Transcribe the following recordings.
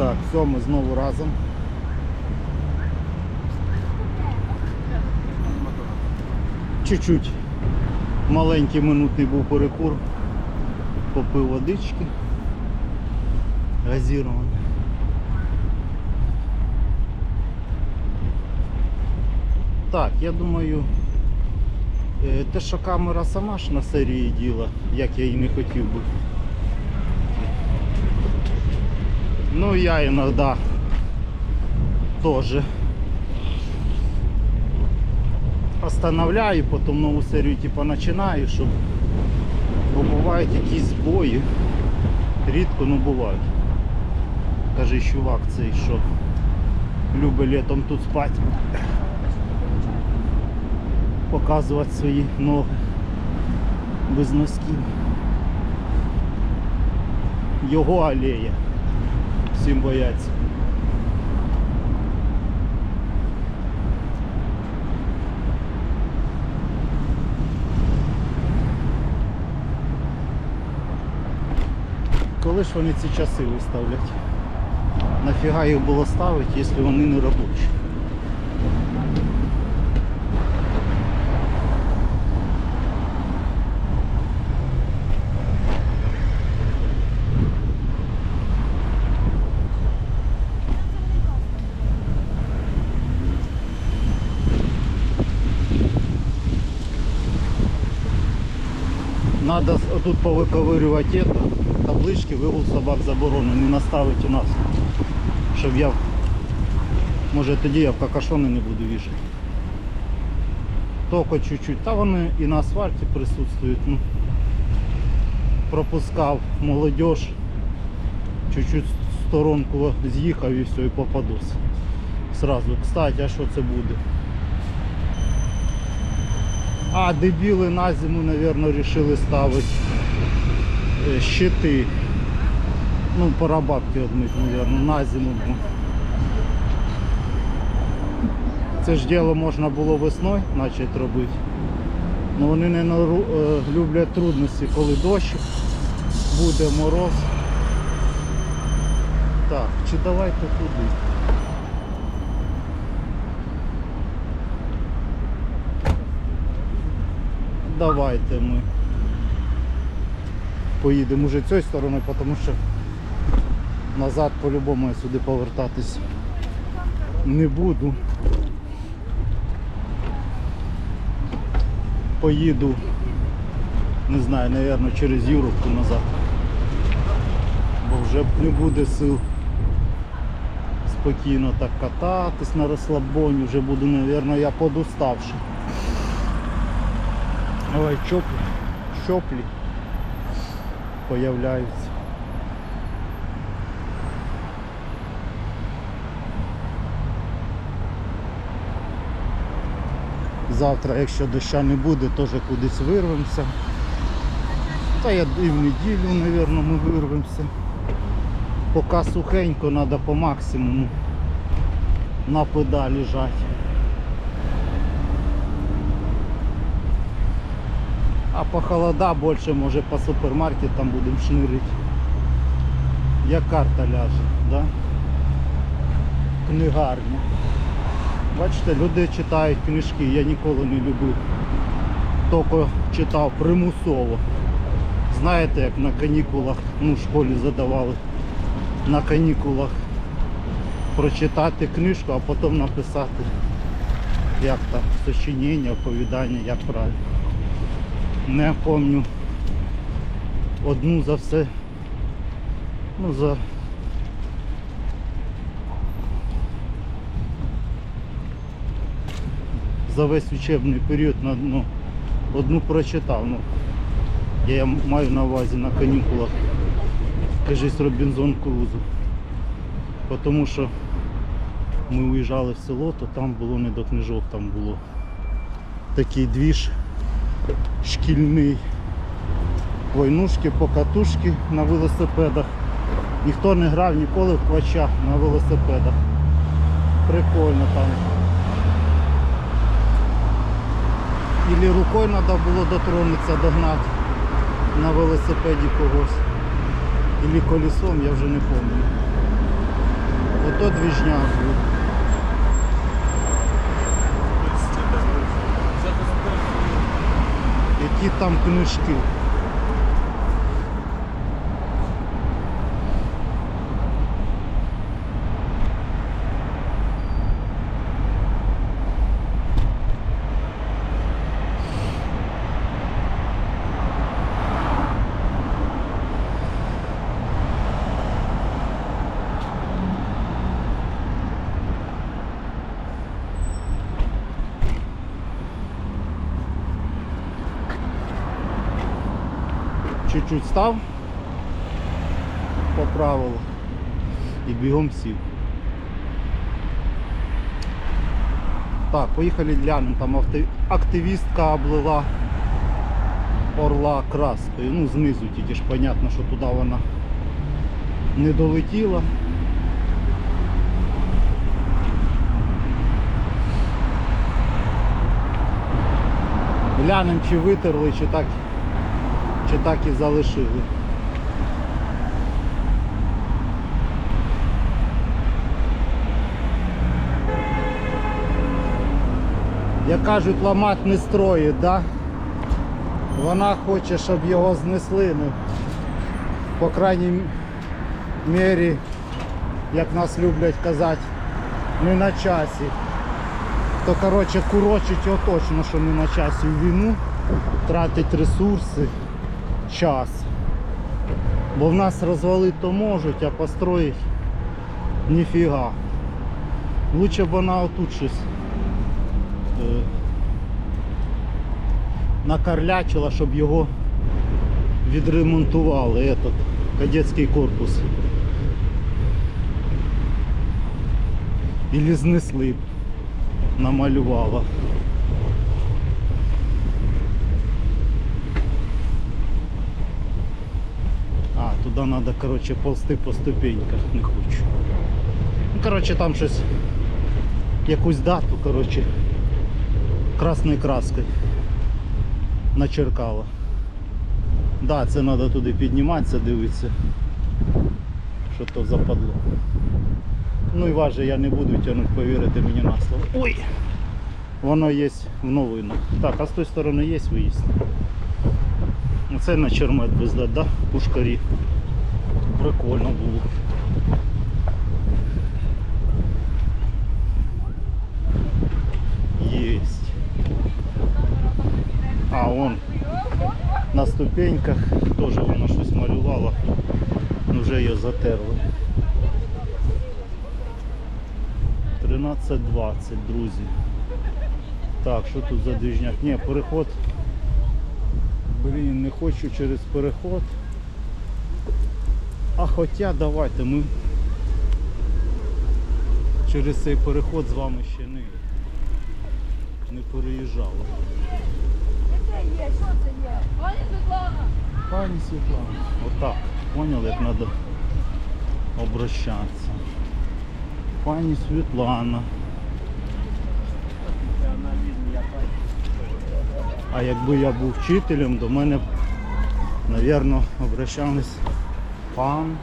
Так, все, ми знову разом. Чуть-чуть маленький минутний був перекур. Попив водички. Газірований. Так, я думаю, е, те, що камера сама ж на серії діла, як я і не хотів би. Ну я іноді теж останавливаю, потім нову серію типу починаю, щоб бо бувають якісь збої. Рідко, ну бувають. Каже чувак цей, що любить літом тут спати. Показувати свої ноги без носків. Його алея. Всім бояться. Коли ж вони ці часи виставлять? Нафіга їх було ставити, якщо вони не робочі? Надо тут повиковирювати это, таблички, вигул собак заборонений, наставити у нас. Щоб я, може тоді я в какашони не буду вішати. Тільки чуть-чуть. Та вони і на асфальті присутствують. Ну, пропускав молодіж, чуть-чуть сторонку з'їхав і все, і попадусь. Сразу. Кстати, а що це буде? А, дебіли на зиму, мабуть, вирішили ставити е, щити. Ну, пора бабки одмить, мабуть, на зиму. Це ж діло можна було весною почати робити. Ну вони не нару- е, люблять трудності, коли дощ буде мороз. Так, чи давайте туди. Давайте ми поїдемо вже цією стороною, тому що назад по-любому я сюди повертатись не буду. Поїду, не знаю, мабуть, через Юровку назад. Бо вже не буде сил спокійно так кататись на розслабоні, вже буду, мабуть, я подуставши. Ой, чоплі, щоплі появляються. Завтра, якщо доща не буде, теж кудись вирвемося. Та я і в неділю, мабуть, ми вирвемося. Поки сухенько, треба по максимуму на педалі жати. А по холода більше може по супермаркетам будемо шнирити. Як карта ляже, да? Книгарня. Бачите, люди читають книжки, я ніколи не любив. Тільки читав примусово. Знаєте, як на канікулах, ну в школі задавали на канікулах прочитати книжку, а потім написати як там, сочинення, оповідання, як правильно. Не пам'ятаю одну за все. Ну за за весь учебний період на одну, одну прочитав. Ну, я маю на увазі на канікулах кажись Робінзон Крузо. Тому що ми уїжджали в село, то там було не до книжок, там було такий двіж шкільний. Войнушки, покатушки на велосипедах. Ніхто не грав ніколи в квача на велосипедах. Прикольно там. Ілі рукою треба було дотронутися, догнати на велосипеді когось. Ілі колесом, я вже не пам'ятаю. Ото двіжняк був. Які там книжки. Чуть-чуть став по правилу і бігом сів. Так, поїхали глянемо, там активістка облила орла краскою. Ну, знизу тільки ж понятно, що туди вона не долетіла. Глянемо, чи витерли, чи так, чи так і залишили. Як кажуть, ламат не строїть, да? Вона хоче, щоб його знесли, ну, по крайній мірі, як нас люблять казати, не на часі. То коротше курочить його точно, що не на часі війну, тратить ресурси, час. Бо в нас розвалити то можуть, а построїть ніфіга. Лучше б вона отут щось е, накарлячила, щоб його відремонтували, этот кадетський корпус. Ілі знесли б, намалювала. А, туди треба, коротше, ползти по ступеньках, не хочу. Ну, коротше, там щось, якусь дату, коротше, красною краскою начеркала. Да, це треба туди підніматися, дивитися, що то западло. Ну і важе, я не буду тягнути, повірити мені на слово. Ой! Воно є в новинах. Так, а з тої сторони є виїзд. Оце на чермет би да? Пушкарі. Прикольно було. Єсть. А, вон на ступеньках теж воно щось малювало, ну вже її затерли. 13.20, друзі. Так, що тут за двіжняк? Ні, переход. Блін, не хочу через переход. А хоча давайте ми через цей переход з вами ще не, не переїжджали. Це є, що це є? Пані Світлана! Пані Світлана. Отак. Поняли, як треба обращатися. Пані Світлана. А якби я був вчителем, до мене б, мабуть, обращались пан.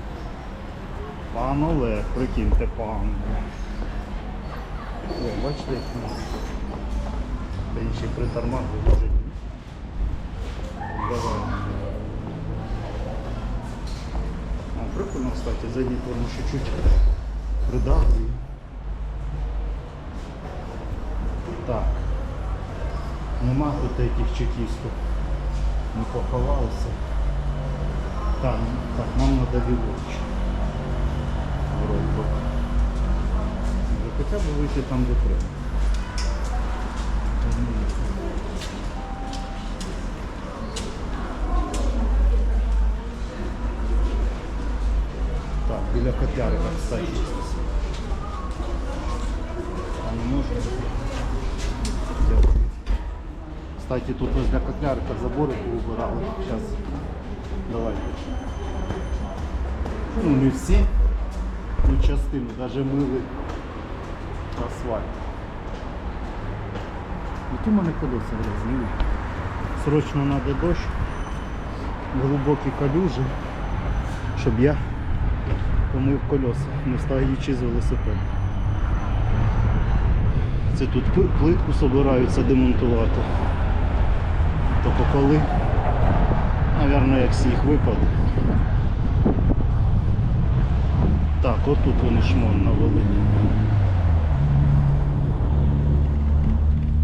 Пан Олег, прикиньте, пан. О, бачите, як нас. Та інші притормажують. Давай. А, прикольно, кстати, задній тормоз чуть-чуть придавлює. Так. Нема тут яких чекістів. Не поховалися. Так, так, нам треба ліворуч. Вроде би. Вже Хоча б вийти там, де треба. Так, біля котлярика, кстати. А не можна? Дякую. Кстати, тут возле котлярика забори поубирали. Сейчас давай. Ну не всі, ну частину, даже мили асфальт. Які в мене колеса грязні. Срочно надо дощ, глибокі калюжі, щоб я помив колеса, не встаючи з велосипеда. Це тут плитку собираються демонтувати. Тільки коли, Навірно, як сніг випаде. Так, отут вони шмон навели.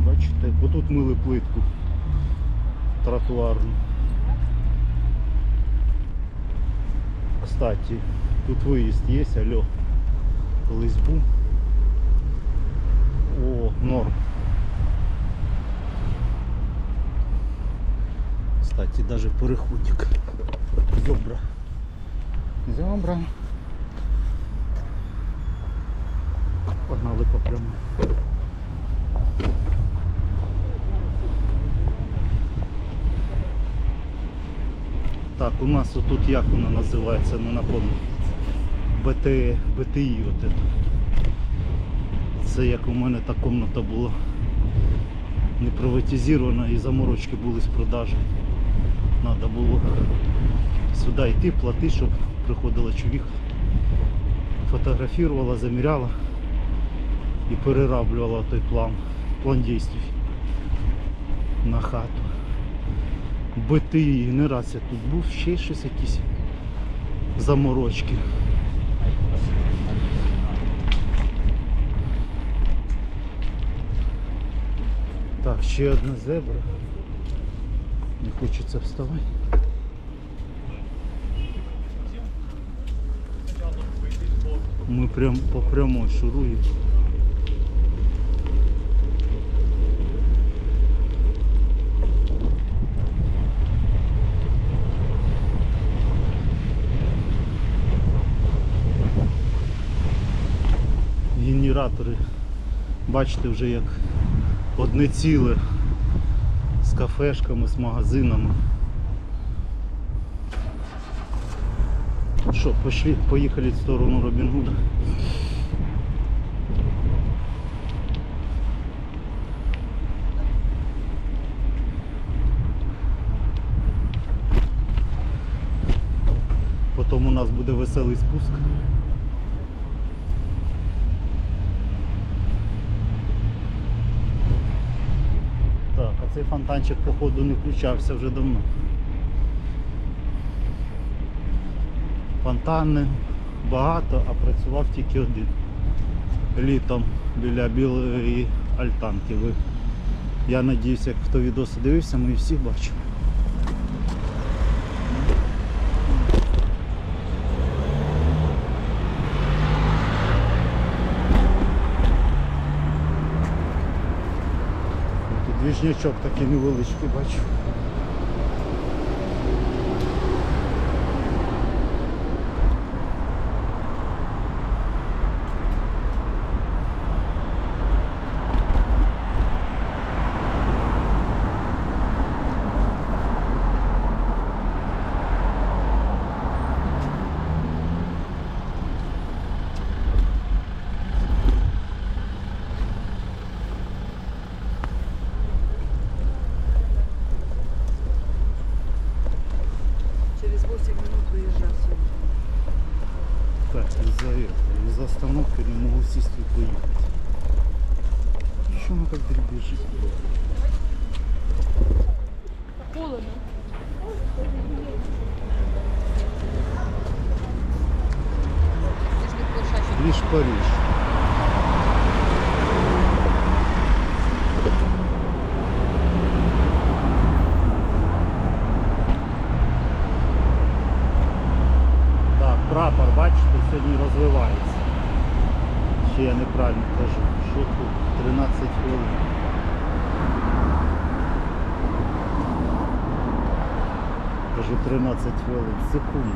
Бачите, отут мили плитку тротуарну. Кстати, тут виїзд є, алло. Колись. О, норм. Кстати, даже переходик. Зобра. Зобра. Погнали по прямой. Так, у нас тут як вона називається, не напомню. БТ, БТІ от это. Це як у мене та комната була не приватизована і заморочки були з продажі. Треба було сюди йти, платити, щоб приходила чоловік, фотографувала, заміряла і перераблювала той план, план дій на хату. БТІ, не раз я тут був, ще щось якісь заморочки. Так, ще одна зебра. Не хочеться вставати. Ми прям по прямой шуруємо. Генератори, бачите, вже як одне ціле з кафешками, з магазинами. Що, пошли, поїхали в сторону Робінгуда. Потім у нас буде веселий спуск. Так, а цей фонтанчик походу не включався вже давно. Фонтани багато, а працював тільки один. Літом біля білої альтанки. Я сподіваюся, хто відоси дивився, ми всіх бачили. Тут такий невеличкий бачу. Холодно. Лишь Париж. Так, прапор, бачите, сьогодні розвивається. Ще я неправильно кажу. Що тут? 13 хвилин. Кажу 13 хвилин. Секунду.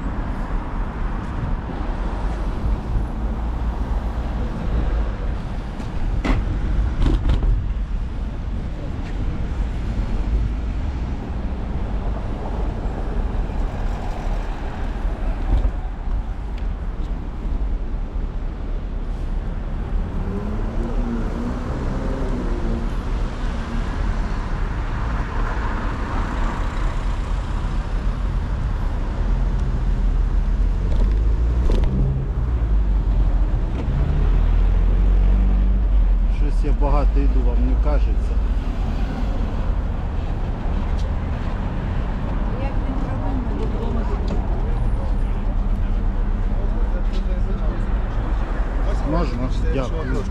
Дякую.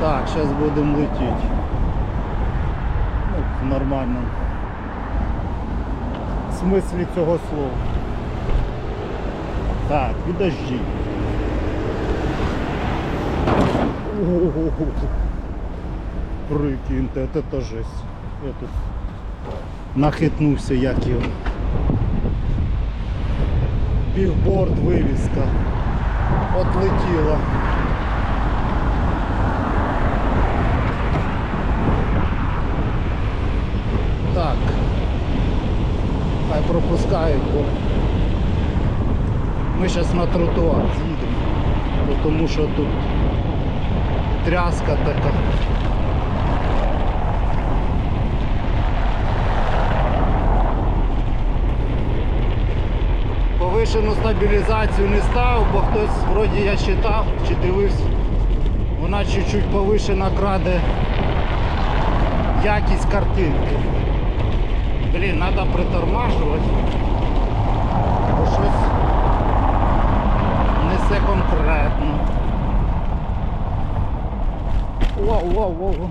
Так, зараз будемо летіти. Ну, в нормальному смислі цього слова. Так, підожди. Прикиньте, это то жесть. Я тут нахитнувся, як його. Бігборд, вивіска. Отлетіла. Так. Хай пропускають, бо ми зараз на тротуар з'їдемо. Тому що тут тряска така. Повишену стабілізацію не ставив, бо хтось вроді я читав чи дивився, вона чуть-чуть повишена краде якість картинки. Блін, треба притормажувати. Бо щось несе конкретно. Вау, вау, вау.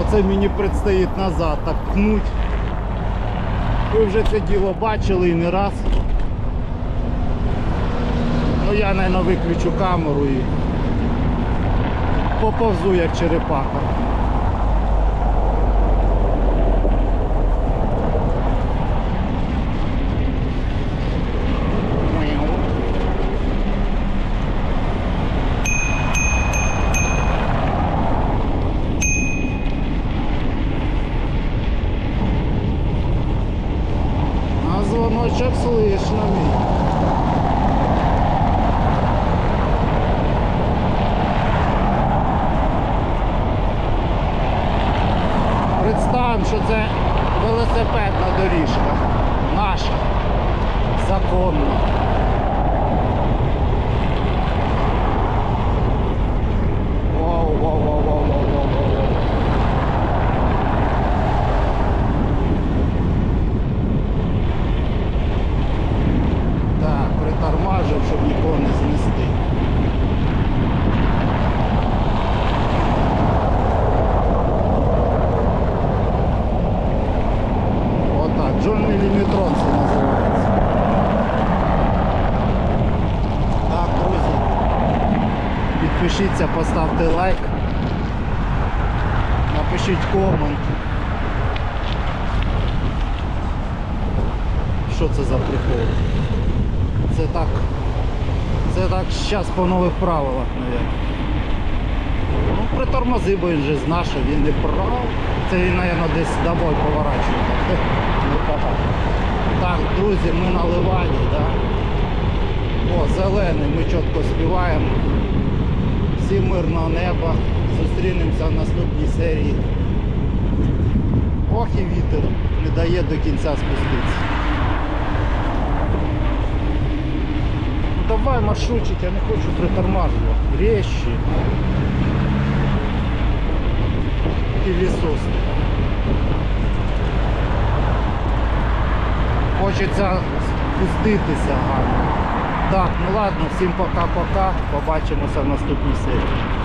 Оце мені предстоїть назад так пнуть. Ви вже це діло бачили і не раз. Ну я, мабуть, виключу камеру і поповзу як черепаха. Представимо, що це велосипедна доріжка. Наша. Законна. Вау, вау, вау, вау, вау, вау, вау, вау. Так, притормажив, щоб нікого не знести. Джон Міліметрон це називається. Так, друзі. Підпишіться, поставте лайк. Напишіть комент. Що це за прикол? Це так. Це так зараз по нових правилах, мабуть. Ну, притормози, бо він же знає, що він не прав. Це він, мабуть, десь домой поворачує. Так, друзі, ми на Ливані, да? О, зелений, ми чітко співаємо. Всім мирного неба. Зустрінемося в наступній серії. Ох і вітер не дає до кінця спуститися. Ну давай маршрутчик, я не хочу притормажувати. Резче. Пилісос. Хочеться спуститися гарно. Так, ну ладно, всім пока-пока. Побачимося в наступній серії.